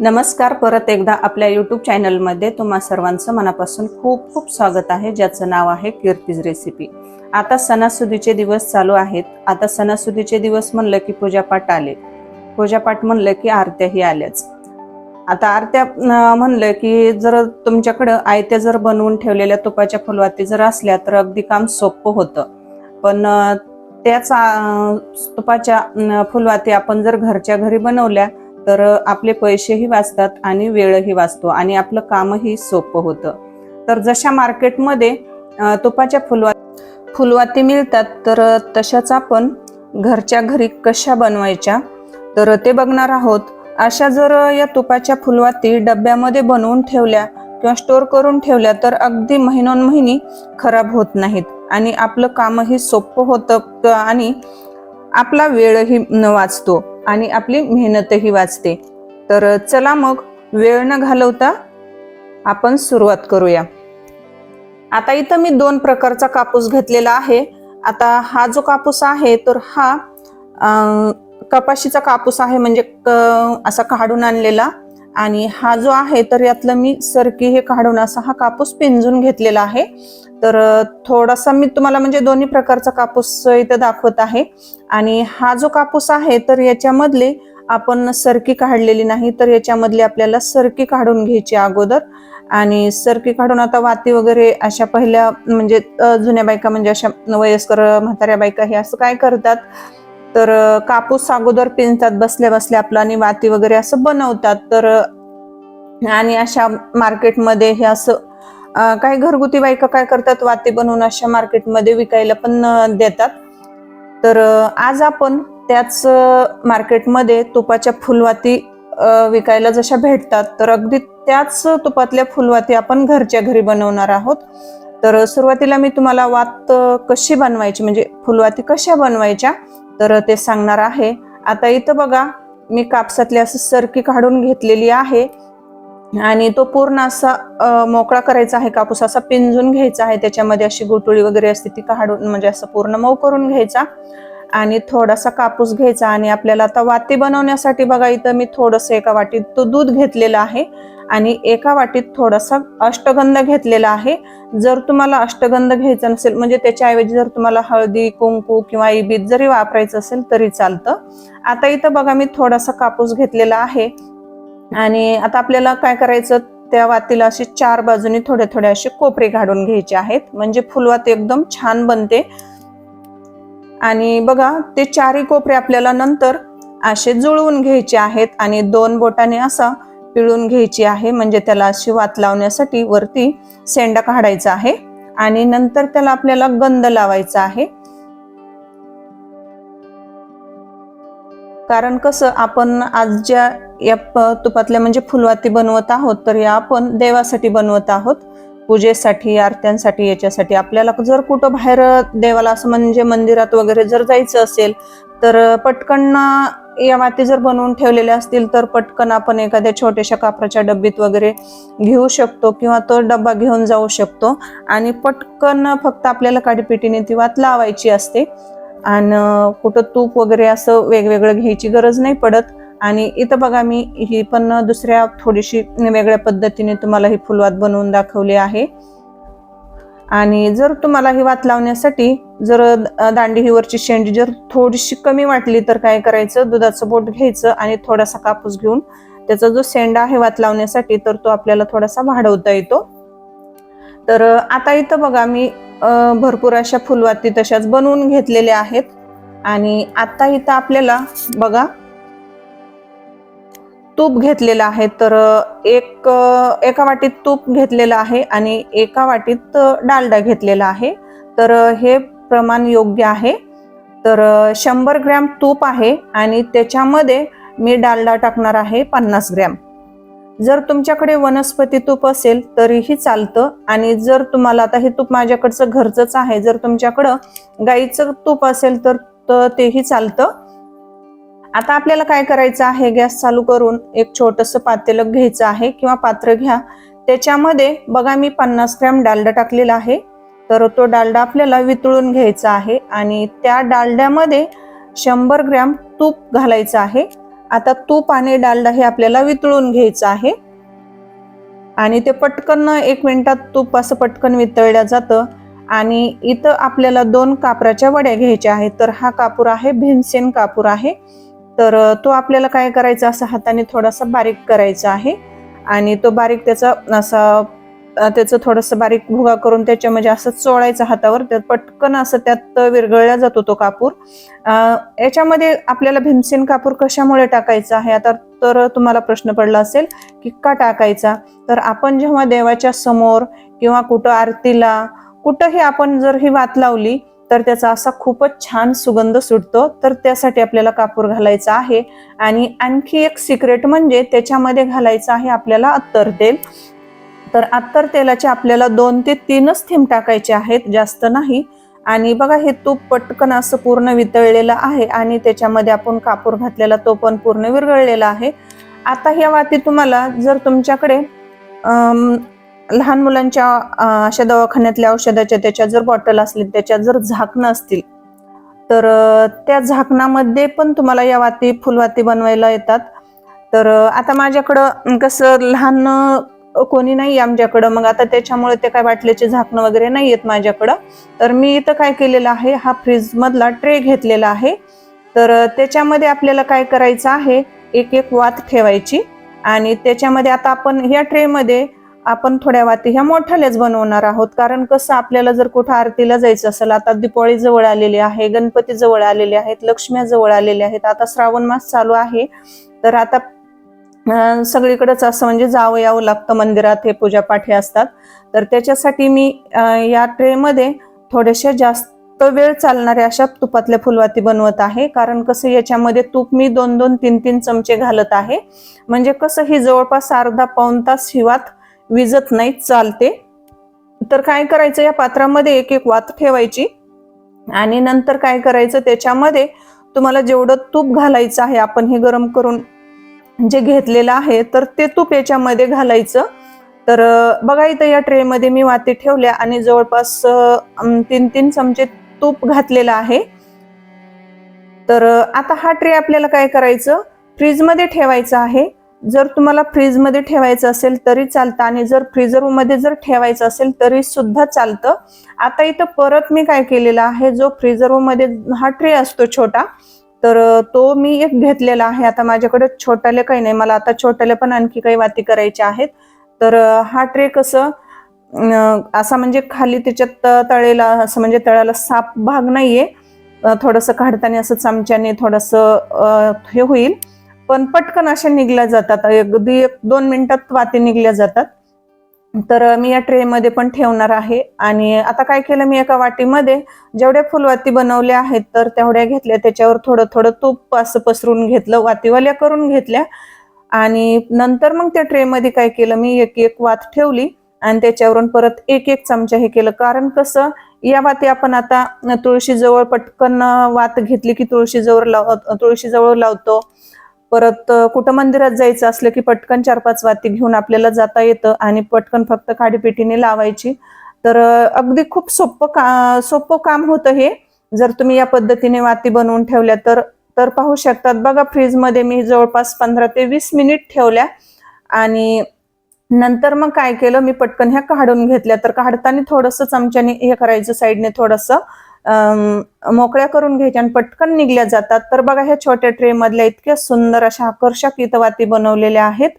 नमस्कार परत एकदा आपल्या यूट्यूब चॅनलमध्ये तुम्हा सर्वांचं मनापासून खूप खूप स्वागत आहे ज्याचं नाव आहे कीर्तीज रेसिपी आता सणासुदीचे दिवस चालू आहेत. आता सणासुदीचे दिवस म्हणलं की पूजापाठ आले. पूजापाठ म्हणलं की आरत्याही आल्याच. आता आरत्या म्हणलं की जर तुमच्याकडं आयत्या जर बनवून ठेवलेल्या तुपाच्या फुलवाती जर असल्या तर अगदी काम सोपं होतं. पण त्याच तुपाच्या फुलवाती आपण जर घरच्या घरी बनवल्या तर आपले पैसेही वाचतात आणि वेळही वाचतो आणि आपलं कामही सोपं होतं. तर जशा मार्केटमध्ये तुपाच्या फुलवा फुलवाती मिळतात तर तशाच आपण घरच्या घरी कशा बनवायच्या? तर ते बघणार आहोत. अशा जर या तुपाच्या फुलवाती डब्यामध्ये बनवून ठेवल्या किंवा स्टोर करून ठेवल्या तर अगदी महिनोन महिनी खराब होत नाहीत आणि आपलं कामही सोपं होतं आणि आपला वेळही वाचतो. आणि आपली मेहनतही वाचते. तर चला मग वेळ न घालवता आपण सुरुवात करूया. आता इथं मी दोन प्रकारचा कापूस घेतलेला आहे. आता हा जो कापूस आहे तर हा कपाशीचा कापूस आहे म्हणजे क- असा काढून आणलेला. आणि हा जो आहे तर यातलं मी सरकी हे काढून असा हा कापूस पिंजून घेतलेला आहे. तर थोडासा मी तुम्हाला म्हणजे दोन्ही प्रकारचा कापूस इथं दाखवत आहे. आणि हा जो कापूस आहे तर याच्यामधले आपण सरकी काढलेली नाही तर याच्यामधली आपल्याला सरकी काढून घ्यायची अगोदर. आणि सरकी काढून आता वाती वगैरे अशा पहिल्या म्हणजे जुन्या बायका म्हणजे अशा वयस्कर म्हाताऱ्या बायका हे असं काय करतात? तर कापूस अगोदर पिंजतात बसल्या बसल्या आपलं आणि वाती वगैरे असं बनवतात. तर आणि अशा मार्केटमध्ये हे असं काही घरगुती बायका काय करतात वाती बनवून अशा मार्केटमध्ये विकायला पण देतात. तर आज आपण त्याच मार्केटमध्ये तुपाच्या फुलवाती विकायला जशा भेटतात तर अगदी त्याच तुपातल्या फुलवाती आपण घरच्या घरी बनवणार आहोत. तर सुरुवातीला मी तुम्हाला वात कशी बनवायची म्हणजे फुलवाती कशा बनवायच्या तर ते सांगणार आहे. आता इथं बघा मी कापसातली असं सरकी काढून घेतलेली आहे. आणि तो पूर्ण असा मोकळा करायचा आहे कापूस असा पिंजून घ्यायचा आहे. त्याच्यामध्ये अशी गुटुळी वगैरे असते ती काढून म्हणजे असं पूर्ण मऊ करून घ्यायचा. आणि थोडासा कापूस घ्यायचा आणि आपल्याला आता वाती बनवण्यासाठी बघा इथं मी थोडंसं एका वाटीत तो दूध घेतलेला आहे. आणि एका वाटीत थोडासा अष्टगंध घेतलेला आहे. जर तुम्हाला अष्टगंध घ्यायचा नसेल म्हणजे त्याच्याऐवजी जर तुम्हाला हळदी कुंकू किंवा इबीत जरी वापरायचं असेल तरी चालतं. आता इथं बघा मी थोडासा कापूस घेतलेला आहे. आणि आता आपल्याला काय करायचं त्या वातीला अशी चार बाजूनी थोडे थोडे असे कोपरे काढून घ्यायचे आहेत. म्हणजे फुलवात एकदम छान बनते. आणि बघा ते चारही कोपरे आपल्याला नंतर असे जुळवून घ्यायचे आहेत. आणि दोन बोटाने असा पिळून घ्यायची आहे. म्हणजे त्याला शिवात लावण्यासाठी वरती सेंडा काढायचा आहे. आणि नंतर त्याला आपल्याला गंध लावायचा आहे. कारण कसं आपण आज ज्या या तुपातल्या म्हणजे फुलवाती बनवत आहोत तर या आपण देवासाठी बनवत आहोत. पूजेसाठी आरत्यांसाठी याच्यासाठी. आपल्याला जर कुठं बाहेर देवाला असं म्हणजे मंदिरात वगैरे जर जायचं असेल तर पटकन या वाती जर बनवून ठेवलेल्या असतील तर पटकन आपण एखाद्या छोट्याशा कापराच्या डब्बीत वगैरे घेऊ शकतो किंवा तो डब्बा घेऊन जाऊ शकतो. आणि पटकन फक्त आपल्याला काडीपिटीने ती वात लावायची असते. आणि कुठं तूप वगैरे असं वेगवेगळं घ्यायची गरज नाही पडत. आणि इथं बघा मी ही पण दुसऱ्या थोडीशी वेगळ्या पद्धतीने तुम्हाला ही फुलवात बनवून दाखवली आहे. आणि जर तुम्हाला ही वात लावण्यासाठी जर दांडी ही वरची शेंडी जर थोडीशी कमी वाटली तर काय करायचं? दुधाचं बोट घ्यायचं आणि थोडासा कापूस घेऊन त्याचा जो सेंडा आहे वात लावण्यासाठी तर तो आपल्याला थोडासा वाढवता येतो. तर आता इथं बघा मी भरपूर अशा फुलवाती तशाच बनवून घेतलेल्या आहेत. आणि आता इथं आपल्याला बघा तूप घेतलेलं आहे तर एक एका वाटीत तूप घेतलेलं आहे आणि एका वाटीत डालडा घेतलेला आहे. तर हे प्रमाण योग्य आहे. तर शंभर ग्रॅम तूप आहे आणि त्याच्यामध्ये मी डालडा टाकणार आहे पन्नास ग्रॅम. जर तुमच्याकडे वनस्पती तूप असेल तरीही चालतं आणि जर तुम्हाला आता हे तूप माझ्याकडचं घरचंच आहे जर तुमच्याकडं गाईचं तूप असेल तर तेही चालतं. आता आपल्याला काय करायचं आहे? गॅस चालू करून एक छोटस पातेलं घ्यायचं आहे किंवा पात्र घ्या. त्याच्यामध्ये बघा मी पन्नास ग्रॅम डालडा टाकलेला आहे. तर तो डालडा आपल्याला वितळून घ्यायचा आहे आणि त्या डालड्यामध्ये शंभर ग्रॅम तूप घालायचं आहे. आता तूप आणि डालडा हे आपल्याला वितळून घ्यायचं आहे. आणि ते पटकन एक मिनिटात तूप असं पटकन वितळलं जातं. आणि इथं आपल्याला दोन कापराच्या वड्या घ्यायच्या आहेत. तर हा कापूर आहे भीमसेन कापूर आहे. तर तो आपल्याला काय करायचा? असा हाताने थोडासा बारीक करायचा आहे. आणि तो बारीक त्याचा असा त्याचं थोडंसं बारीक भुगा करून त्याच्या म्हणजे असं चोळायचं हातावर. त्यात पटकन असं त्यात विरघळला जातो तो कापूर. याच्यामध्ये आपल्याला भीमसेन कापूर कशामुळे टाकायचा आहे? आता तर तुम्हाला प्रश्न पडला असेल की का टाकायचा? तर आपण जेव्हा देवाच्या समोर किंवा कुठं आरतीला कुठंही आपण जर ही वात लावली तर त्याचा असा खूपच छान सुगंध सुटतो. तर त्यासाठी आपल्याला कापूर घालायचा आहे. आणि आणखी एक सिक्रेट म्हणजे त्याच्यामध्ये घालायचं आहे आपल्याला अत्तर तेल. तर अत्तर तेलाचे आपल्याला दोन ते तीनच थेंब टाकायचे आहेत जास्त नाही. आणि बघा हे तूप पटकन असं पूर्ण वितळलेलं आहे आणि त्याच्यामध्ये आपण कापूर घातलेला तो पण पूर्ण विरघळलेला आहे. आता ह्या वाती तुम्हाला जर तुमच्याकडे लहान मुलांच्या अशा दवाखान्यातल्या औषधाच्या त्याच्या जर बॉटल असतील त्याच्यात जर झाकणं असतील तर त्या झाकणामध्ये पण तुम्हाला या वाती फुलवाती बनवायला येतात. तर आता माझ्याकडं कसं लहान कोणी नाही आमच्याकडं. मग आता त्याच्यामुळे ते काय बाटल्याचे झाकणं वगैरे नाही येत माझ्याकडं. तर मी इथं काय केलेलं आहे हा फ्रीजमधला ट्रे घेतलेला आहे. तर त्याच्यामध्ये आपल्याला काय करायचं आहे एक एक वात ठेवायची. आणि त्याच्यामध्ये आता आपण ह्या ट्रेमध्ये आपण थोड्या वाती ह्या मोठ्याल्याच बनवणार आहोत. कारण कसं आपल्याला जर कुठं आरतीला जायचं असेल आता दिपाळी जवळ आलेली आहे गणपती जवळ आलेले आहेत लक्ष्म्या जवळ आलेले आहेत आता श्रावण मास चालू आहे. तर आता सगळीकडेच असं म्हणजे जावं यावं लागतं मंदिरात हे पूजापाठी असतात. तर त्याच्यासाठी मी या ट्रेमध्ये थोड्याशा जास्त वेळ चालणाऱ्या अशा तुपातल्या फुलवाती बनवत आहे. कारण कसं याच्यामध्ये तूप मी दोन दोन तीन तीन चमचे घालत आहे. म्हणजे कसं ही जवळपास अर्धा पाऊण तास शिवात विजत नाही चालते. तर काय करायचं? या पात्रामध्ये एक एक वात ठेवायची आणि नंतर काय करायचं? त्याच्यामध्ये तुम्हाला जेवढं तूप घालायचं आहे आपण हे गरम करून जे घेतलेलं आहे तर ते तूप याच्यामध्ये घालायचं. तर बघा इथं या ट्रेमध्ये मी वाती ठेवल्या आणि जवळपास तीन तीन चमचे तूप घातलेलं आहे. तर आता हा ट्रे आपल्याला काय करायचं? फ्रीजमध्ये ठेवायचा आहे. जर तुम्हाला फ्रीजमध्ये ठेवायचं असेल तरी चालतं आणि जर फ्रीजरमध्ये जर ठेवायचं असेल तरी सुद्धा चालतं. आता इथं परत मी काय केलेलं आहे जो फ्रीजरमध्ये हा ट्रे असतो छोटा तर तो मी एक घेतलेला आहे. आता माझ्याकडे छोट्याले काही नाही मला आता छोट्याले पण आणखी काही वाती करायच्या आहेत. तर हा ट्रे कसं असा म्हणजे खाली त्याच्यात तळेला असं म्हणजे तळाला साप भाग नाहीये. अं, थोडंसं काढताना असं चमच्याने थोडंसं हे होईल. पण पटकन अशा निघल्या जातात. अगदी एक दोन मिनिटात वाती निघल्या जातात. तर मी या ट्रेमध्ये पण ठेवणार आहे. आणि आता काय केलं मी एका वाटीमध्ये जेवढ्या फुलवाती बनवल्या आहेत तर तेवढ्या घेतल्या. त्याच्यावर थोडं थोडं तूप असं पसरून घेतलं वातीवाल्या करून घेतल्या. आणि नंतर मग त्या ट्रेमध्ये काय केलं मी एक एक वात ठेवली. आणि त्याच्यावरून परत एक एक चमचा हे केलं. कारण कसं या वाती आपण आता तुळशीजवळ पटकन वात घेतली की तुळशीजवळ लाव तुळशीजवळ लावतो. परत कुठं मंदिरात जायचं असलं की पटकन चार पाच वाती घेऊन आपल्याला जाता येतं आणि पटकन फक्त खाडीपेटीने लावायची. तर अगदी खूप सोपं का सोपं काम होतं हे. जर तुम्ही या पद्धतीने वाती बनवून ठेवल्या तर तर पाहू शकतात. बघा फ्रीजमध्ये मी जवळपास पंधरा ते वीस मिनिट ठेवल्या आणि नंतर मग काय केलं मी पटकन ह्या काढून घेतल्या. तर काढताना थोडंसं चमच्याने हे करायचं साईडने थोडंसं. मोकळ्या करून घ्यायच्या आणि पटकन निघल्या जातात. तर बघा ह्या छोट्या ट्रे मधल्या इतक्या सुंदर अशा आकर्षक इथं वाती बनवलेल्या आहेत.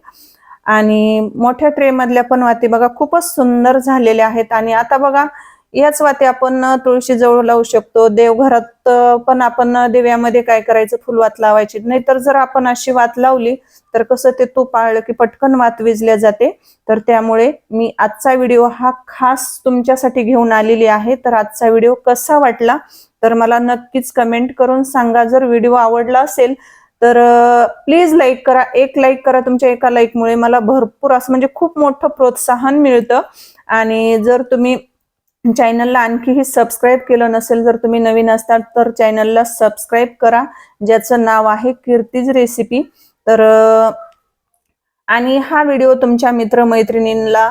आणि मोठ्या ट्रे मधल्या पण वाती बघा खूपच सुंदर झालेल्या आहेत. आणि आता बघा याच वाती आपण तुळशी जवळ लावू शकतो. देवघरात पण आपण दिव्यामध्ये काय करायचं? फुलवात लावायची. नाहीतर जर आपण अशी वात लावली तर कसं ते तूप पाळलं की पटकन वात विजल्या जाते. तर त्यामुळे मी आजचा व्हिडिओ हा खास तुमच्यासाठी घेऊन आलेली आहे. तर आजचा व्हिडिओ कसा वाटला? तर मला नक्कीच कमेंट करून सांगा. जर व्हिडिओ आवडला असेल तर प्लीज लाईक करा. एक लाईक करा तुमच्या एका लाईकमुळे. मला भरपूर असं म्हणजे खूप मोठं प्रोत्साहन मिळतं. आणि जर तुम्ही चॅनलला आणखीही सबस्क्राईब केलं नसेल जर तुम्ही नवीन असतात तर चॅनलला सबस्क्राईब करा. ज्याचं नाव आहे कीर्तीज रेसिपी तर आणि हा व्हिडिओ तुमच्या मित्रमैत्रिणींना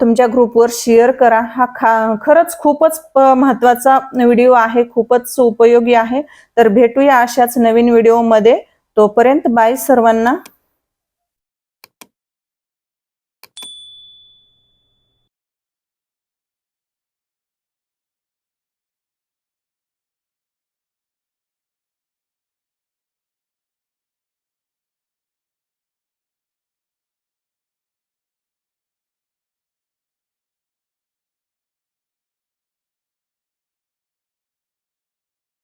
तुमच्या ग्रुपवर शेअर करा. हा खा खरंच खूपच महत्त्वाचा व्हिडिओ आहे खूपच उपयोगी आहे. तर भेटूया अशाच नवीन व्हिडिओमध्ये तोपर्यंत बाय सर्वांना.